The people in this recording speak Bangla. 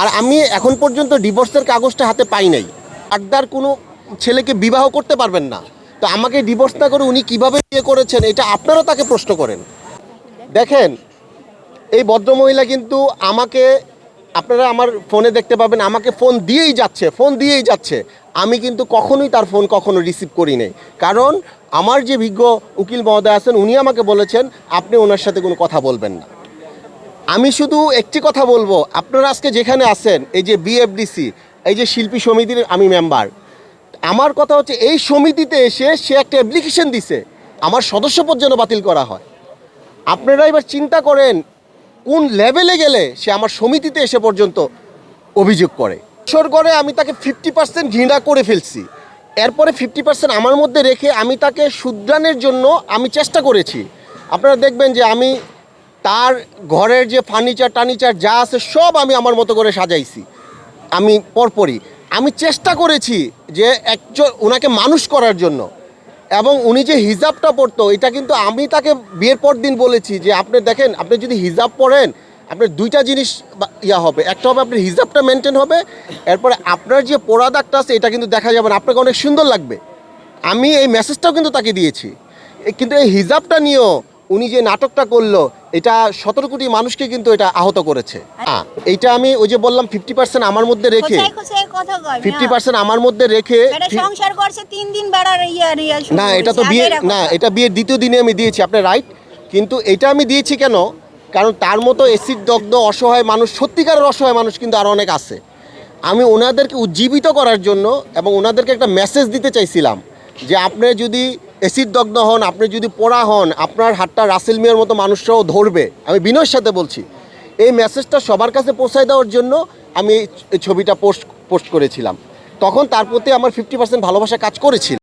আর আমি এখন পর্যন্ত ডিভোর্সের কাগজটা হাতে পাই নাই। আড্ডার কোনো ছেলেকে বিবাহ করতে পারবেন না। তো আমাকে ডিভোর্স না করে উনি কীভাবে বিয়ে করেছেন, এটা আপনারা তাকে প্রশ্ন করেন। দেখেন, এই ভদ্রমহিলা কিন্তু আমাকে, আপনারা আমার ফোনে দেখতে পাবেন, আমাকে ফোন দিয়েই যাচ্ছে, ফোন দিয়েই যাচ্ছে। আমি কিন্তু কখনোই তার ফোন কখনো রিসিভ করি নাই। কারণ আমার যে বিজ্ঞ উকিল মহোদয় আছেন, উনি আমাকে বলেছেন, আপনি ওনার সাথে কোনো কথা বলবেন না। আমি শুধু একটি কথা বলব, আপনারা আজকে যেখানে আছেন, এই যে বিএফডিসি এই যে শিল্পী সমিতির আমি মেম্বার আমার কথা হচ্ছে এই সমিতিতে এসে সে একটা অ্যাপ্লিকেশন দিছে, আমার সদস্যপদ যেন বাতিল করা হয়। আপনারা এবার চিন্তা করেন, কোন লেভেলে গেলে সে আমার সমিতিতে এসে পর্যন্ত অভিযোগ করে। করে আমি তাকে ফিফটি পার্সেন্ট ঘৃণা করে ফেলছি। এরপরে ফিফটি পার্সেন্ট আমার মধ্যে রেখে আমি তাকে শুধরানোর জন্য আমি চেষ্টা করেছি। আপনারা দেখবেন যে আমি তার ঘরের যে ফার্নিচার টার্নিচার যা আছে সব আমি আমার মতো করে সাজাইছি। আমি পরপরই। আমি চেষ্টা করেছি যে একজন ওনাকে মানুষ করার জন্য। এবং উনি যে হিজাবটা পরতো, এটা কিন্তু আমি তাকে বিয়ের পর দিন বলেছি যে, আপনি দেখেন, আপনি যদি হিজাব পরেন, আপনার দুইটা জিনিস ইয়া হবে। একটা হবে আপনার হিজাবটা মেনটেন হবে, এরপরে আপনার যে পোড়া দাগটা আছে, এটা কিন্তু দেখা যাবে না। আপনাকে অনেক সুন্দর লাগবে। আমি এই মেসেজটাও কিন্তু তাকে দিয়েছি। কিন্তু এই হিজাবটা নিয়েও উনি যে নাটকটা করল এটা সতেরো কোটি মানুষকে কিন্তু এটা আহত করেছে। এইটা আমি ওই যে বললাম ফিফটি পার্সেন্ট আমার মধ্যে রেখে ফিফটি পার্সেন্ট আমার মধ্যে রেখে না এটা তো বিয়ে না এটা বিয়ের দ্বিতীয় দিনে আমি দিয়েছি আপনার রাইট কিন্তু এটা আমি দিয়েছি কেন? কারণ তার মতো এসিড দগ্ধ অসহায় মানুষ সত্যিকারের অসহায় মানুষ কিন্তু আরও অনেক আছে। আমি ওনাদেরকে উজ্জীবিত করার জন্য এবং ওনাদেরকে একটা মেসেজ দিতে চাইছিলাম যে আপনি যদি এসিড দগ্ধ হন, আপনি যদি পড়া হন, আপনার হাতটা রাসেল মিয়ার মতো মানুষরাও ধরবে। আমি বিনয়ের সাথে বলছি, এই মেসেজটা সবার কাছে পৌঁছায় দেওয়ার জন্য আমি এই ছবিটা পোস্ট পোস্ট করেছিলাম। তখন তার প্রতি আমার ফিফটি পার্সেন্ট ভালোবাসা কাজ করেছিল।